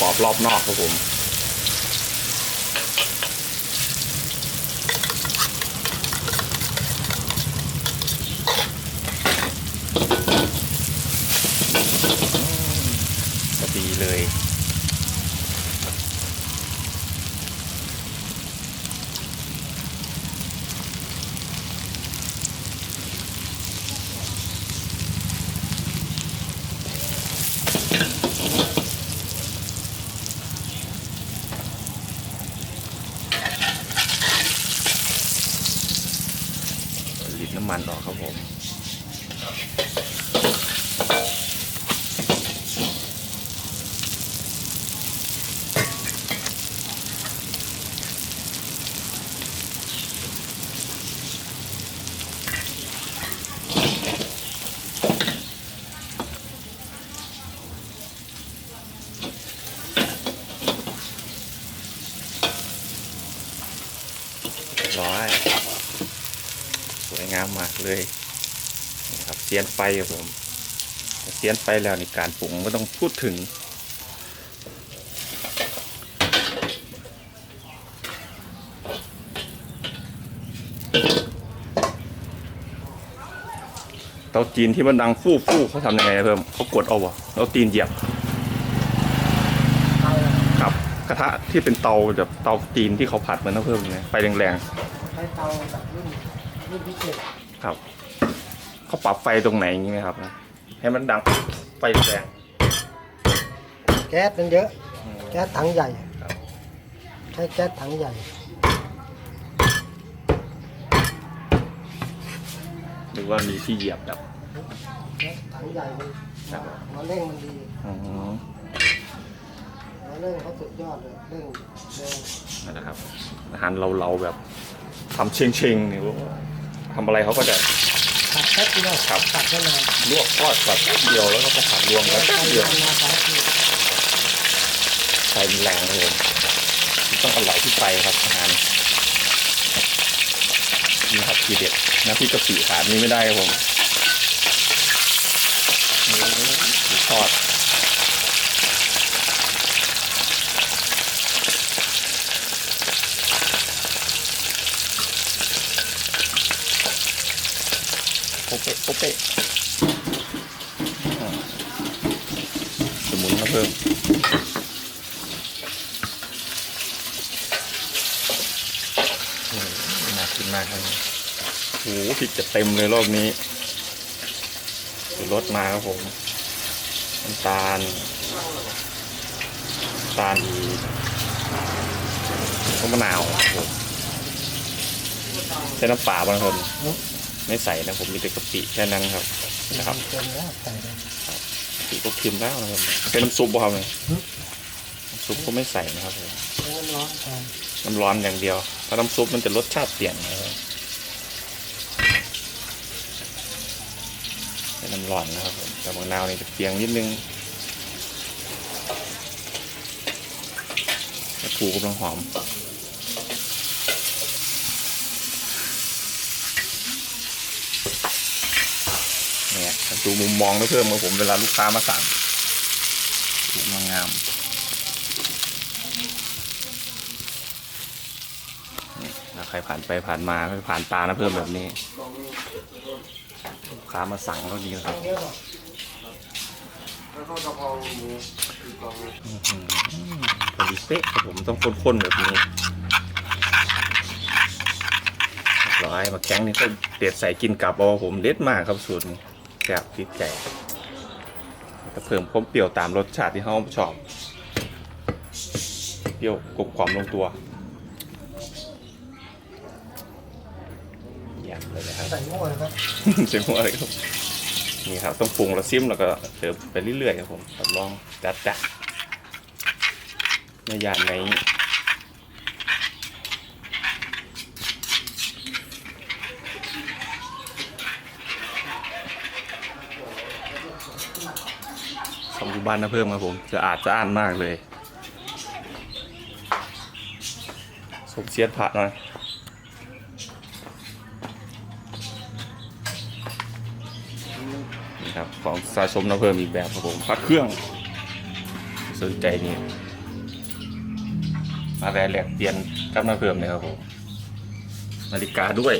กรอบรอบนอกครับผม พอดีเลย ลิดน้ำมันออกครับผม เรียบร้อย สวยงามมากเลย นี่ครับเสียนไฟครับผมเสียนไฟแล้วนี่การปรุงไม่ต้องพูดถึงเตาจีนที่มันดังฟู่ฟู่เขาทำยังไงนะเพิ่มเขากดเอาวะแล้วตีนเหยียบเอาละกับกระทะที่เป็นเตาแบบเตาจีนที่เขาผัดมันต้องเพิ่มไงไฟแรงใช้เตาแบบรุ่นรุ่นพิเศษๆครับ เขาปรับไฟตรงไหนอย่างงี้ไหมครับนะให้มันดังไฟแรงแก๊สมันเยอะ อืมแก๊สถังใหญ่ ครับใช้แก๊สถังใหญ่ หรือว่ามีที่เหยียบแบบแก๊สถังใหญ่มันครับหัวเร่งมันดีอืมหัวเร่งเขาสุดยอดเลยเร่งเร็วนั่นแหละครับอาหารเราเราๆแบบทำเชงเชงๆนี่ว่าทำอะไรเขาก็จะ ผัดแป๊บเดียวครับ ผัดแค่นานลวกทอดแบบแป๊บเดียวแล้วก็ผัดรวมกันแป๊บเดียวมาแป๊บเดียวไฟมันแรงเลยมันต้องอร่อยที่ไฟครับอาหารนี่ครับทีเด็ดน้ำพริกกะปิขาดนี้ไม่ได้ครับผมโอ้โหทอด เปะโอเปะอ่าสมุนมาเพิ่มโอ้โหน่ากินมากครับโอ้โหพริกจะเต็มเลยรอบนี้ดูรสมาครับผมน้ำตาลน้ำตาลอีกแล้วก็มะนาวครับผมใช้น้ำปลาบ้างครับ ไม่ใส่นะผมมีแต่กะปิแค่นั้นครับนะครับเต็มแล้วใส่เลยกะปิก็เค็มแล้วนะครับเป็นน้ำซุปบ่ครับเนี่ยน้ำซุปก็ไม่ใส่นะครับผมให้มันร้อนแทนน้ำร้อนอย่างเดียวถ้าน้ำซุปมันจะรสชาติเปลี่ยนนะครับเป็นน้ำร้อนนะครับผมแต่บางนาวนี่จะเปียงนิดนึงกระทูกำลังหอมเนี่ย ดูมุมมองนะเพิ่มของผมเวลาลูกค้ามาสั่งถูกมางามถ้าใครผ่านไปผ่านมาก็ผ่านตานะเพิ่มแบบนี้ลูกค้ามาสั่งก็ดีนะครับเยอะหรอกอื้อหือพอดีเป๊ะครับผมต้องข้นๆแบบนี้ร้อยมาแข้งนี่ก็เด็ดใส่กินกับเอาผมเด็ดมากครับสูตรนี้ แซ่บติดใจจะเพิ่มความเปรี้ยวตามรสชาติที่เขาชอบ เปรี้ยวกลมกล่อมลงตัวเยี่ยมเลยนะครับใส่หม้อเลยครับเสียงหัวอะไรครับ นี่ครับต้องปรุงแล้วซิมแล้วก็เติมไปเรื่อยๆครับผมรับรองจัดจ้ะในย่านไหน บ้านนะเพิ่มครับผมจะอาดจะอ่านมากเลยสมเสียดผัดหน่อยนี่ครับของสะสมน้ำเพิ่มอีกแบบครับผมพัดเครื่อง สนใจนี่มาแวะแลกเปลี่ยนกับน้ำเพิ่มเลยครับผมนาฬิกาด้วย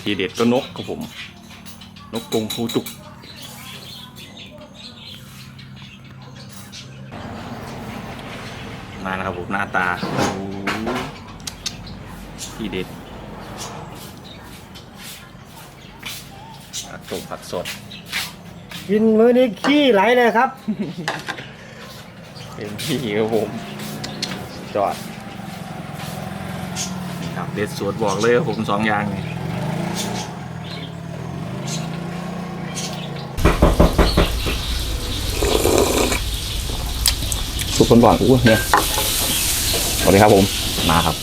ทีเด็ดก็นกครับผม นกกรงฟูจุก มาแล้วครับผมหน้าตาโอ้โหทีเด็ดผักตรงผักสด กินมื้อนี้ขี้ไหลเลยครับ เป็นที่ครับผม จอด ครับเด็ดสวดบอกเลยครับผมสองอย่างนี่ ทุกคนบอกอู้เนี่ยสวัสดีครับผม มาครับ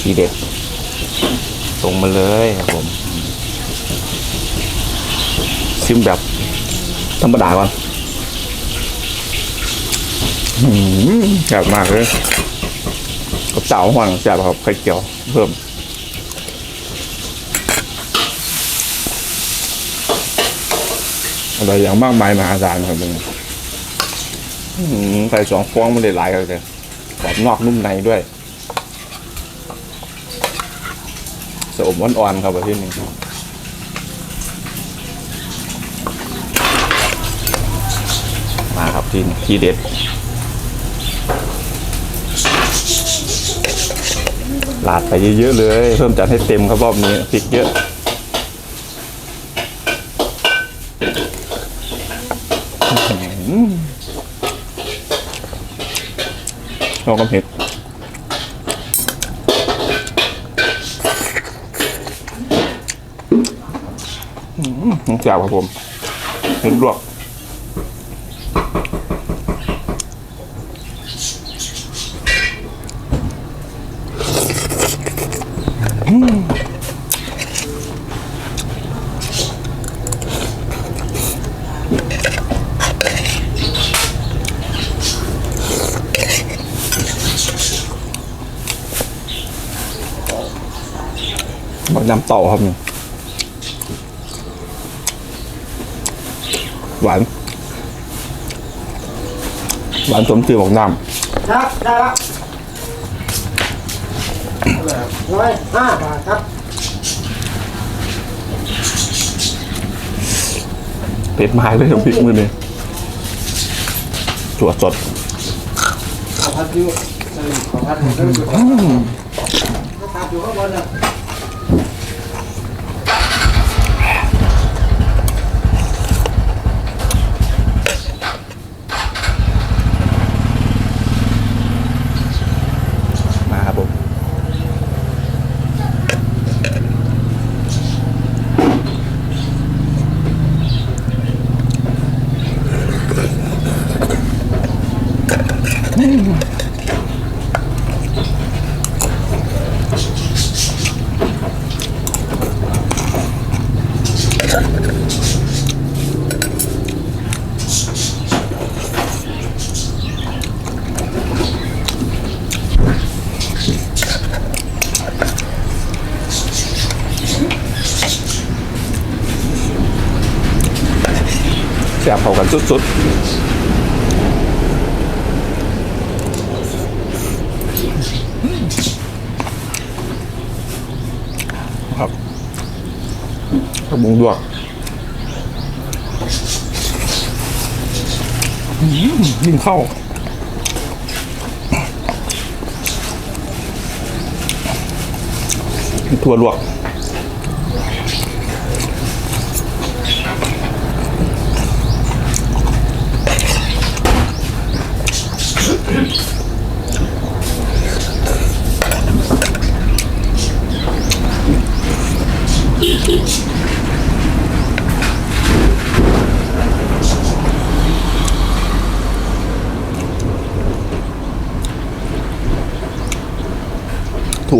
ทีเด็ดส่งมาเลยครับผมซิมแบบธรรมดาก่อนอื้อหือแซ่บมากเลยกับเต่าห่อนแซ่บครับไข่เจียวเพิ่มอะไรอย่างมากมายมหาศาลครับมึง อื้อหือใส่สองฟองมันได้หลายกันเลยกรอบนอกนุ่มในด้วยสะอมอ่อนๆครับที่นี่มาครับที่ที่เด็ดลาดไปเยอะๆเลย เพิ่มจัดให้เต็มครับรอบนี้พริกเยอะ ชอบกับเผ็ดอื้อหือแซ่บครับผมเห็ดลวก บักน้ำเต่าครับนี่หวาน หวานสมชื่อบักน้ครับได้ละร้อยห้าบาทครับำเผ็ดไม้เลยครับพริกมือนี่จั่วสดขอพัดอยู่เออขอพัดผมก็อยู่ข้างบนก็พัดอยู่ข้างบนน่ะ แซ่บเข้ากันสุดๆ ครับกระบุงดวกยิ่งเข้าถั่วลวก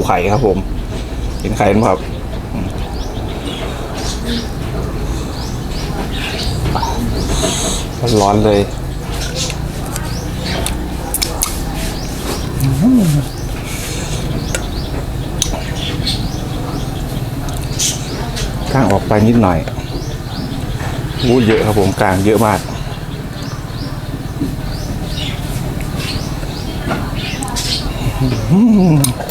ไข่ครับ ผมเห็นไข่ไหมครับร้อนเลยข้างออกไปนิดหน่อยวู้เยอะครับผมกลางเยอะมากอืม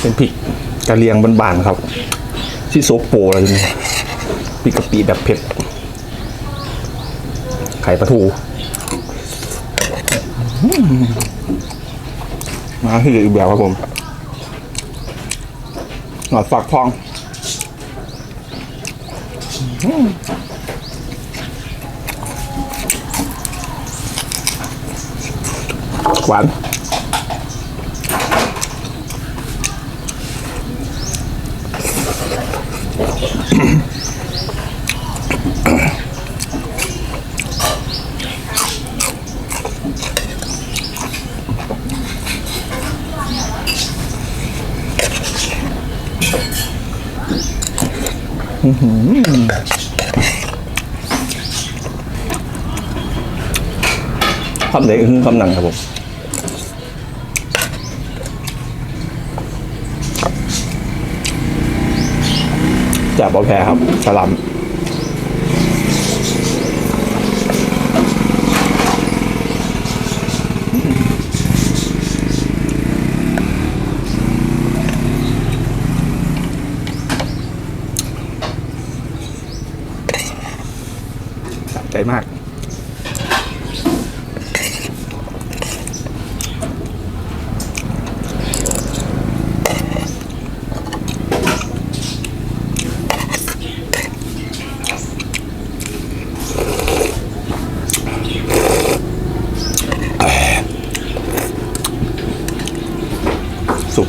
เป็นพริกกะเลียงบานๆครับ ที่โซโปอะไรนี่พริกกะปิแบบเผ็ด ไข่ปลาทูมาที่อีกแบบครับผมหนอดฝักทองหวาน คำไหนก็คือคำหนังครับผม จากบอแพรครับสลัม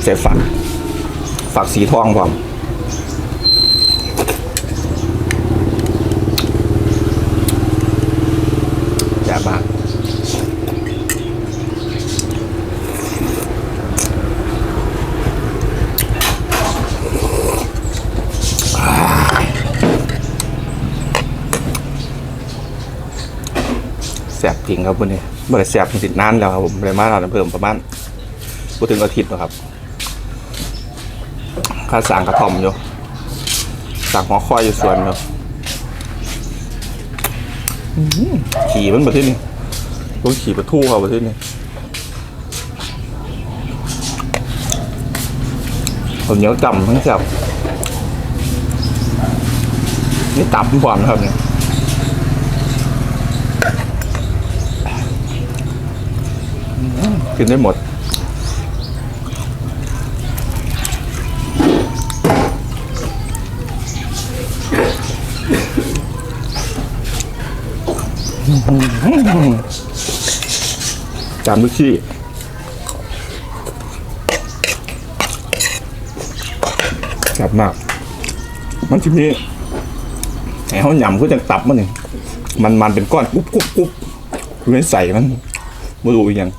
สุกเสร็จฝัก ฝักสีทองพร้อมแย่บมากแสบจริงครับวันนี้เมื่อไรแสบติดนานแล้วครับผมเลยมาเราเพิ่มประมาณพูดถึงอาทิตย์นะครับ ข้าสั่งกระท่อมอยู่สั่งหัวข้อยอยู่สวนอยู่ขี่มันมาที่นี่ต้องขี่ประทู่เขามาที่นี่ผมเหนียวจำทั้งแซ่บนี่ตับหวานครับเนี่ยกินได้หมด จานลูกชี้แซ่บมาก มันจะมีไอ้เขาหยำก็จะตับมันนี่มันมันเป็นก้อนกรุบกรุบกรุบคือใส่มันม่รู้อีกอยัง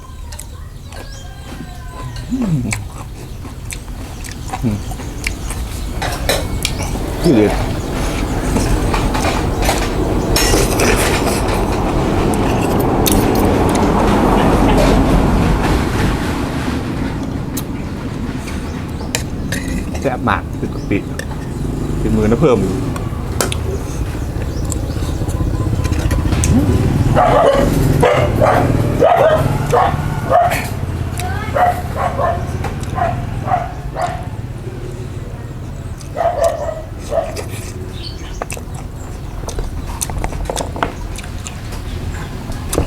อืมคือเด็ด แซ่บมาก คือกะปิเป็นมือนะเพิ่มอยู่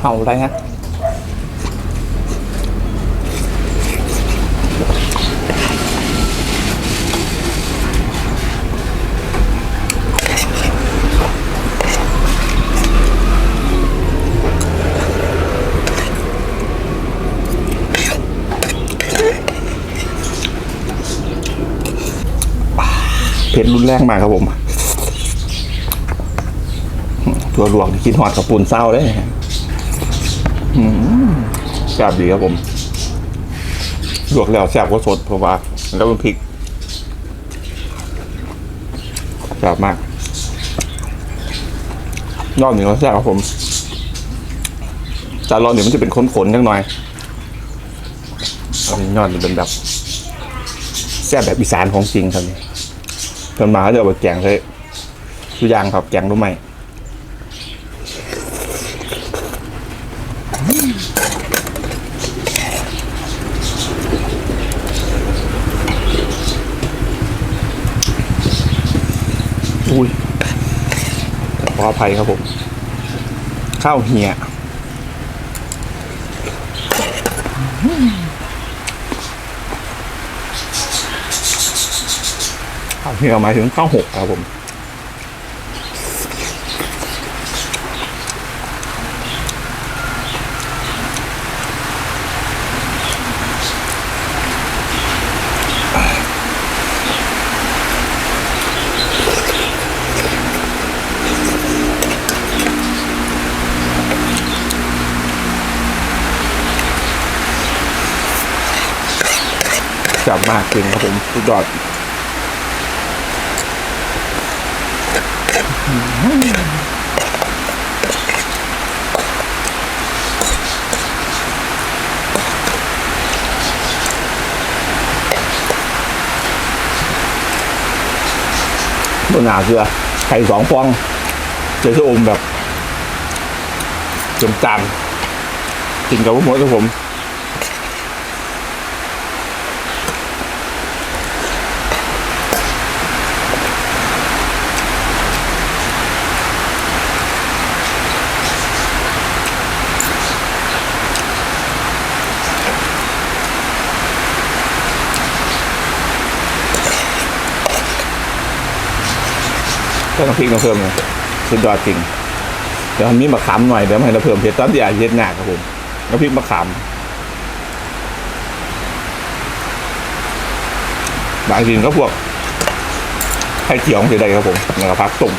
เอาอะไรฮะ รุนแรงมากครับผม ตัวหลวงที่กินหอดกับปูนเศร้าเลยแซ่บดีครับผม ลวกแล้วแซ่บก็สดเพราะว่า แล้วเป็นพริกแซ่บมากยอดหนึ่งก็แซ่บครับผมจานรอหนึ่มันจะเป็นข้นๆนิดหน่อยอันนี้ยอดนี่เป็นแบบแซ่บแบบอีสานของจริงครับนี่ เพิ่นมาเขาจะเอาไปแกงใช้ทุกอย่างครับแกงรู้ไหมอุ้ยขออภัยครับผม ข้าวเหี่ย ข้าวเหี่ยหมายถึงข้าวหกครับผมจับมากจริงครับผมสุดยอด บนหนาเสือไข่สองฟองเจอชะอมแบบจมจานกินกับพวกหมดครับผม ก็ต้องพริกมาเพิ่มเลยสุดยอดจริง เดี๋ยวมีมะขามหน่อยเดี๋ยวให้เราเพิ่มเผ็ดตอนที่อาเย็ดหนักครับผมแล้วพริกมะขามบางทีก็พวกไข่เขียวสีใดครับผมแล้วก็พักตุ่ม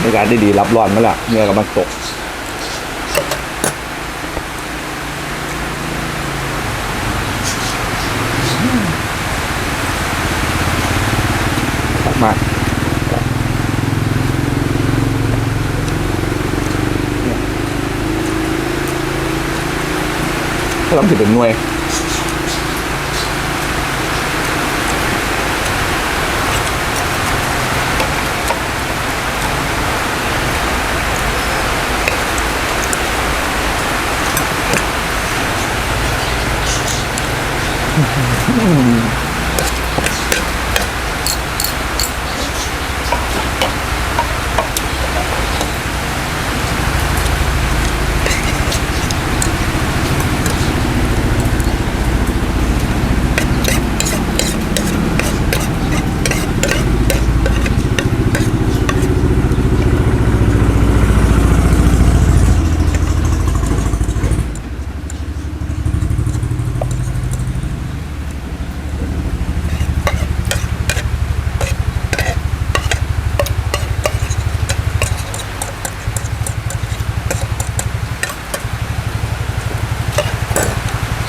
ในการได้ดีรับร้อนไหมล่ะเนื้อกำลังตก ถ้าเราถือเป็นหน่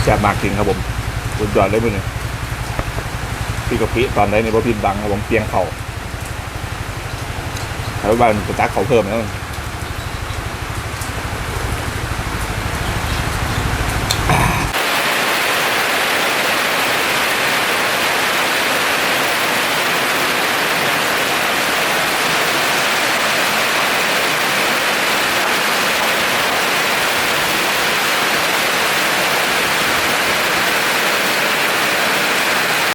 แซ่บมากจริงครับผมสุดยอดเลยมึงเนี่พี่กะปิตอนไหนเนี่ยพอพิดบังครับผมเพียงเขาแล้วบ้านจะจักเขาเพิ่มแล้ว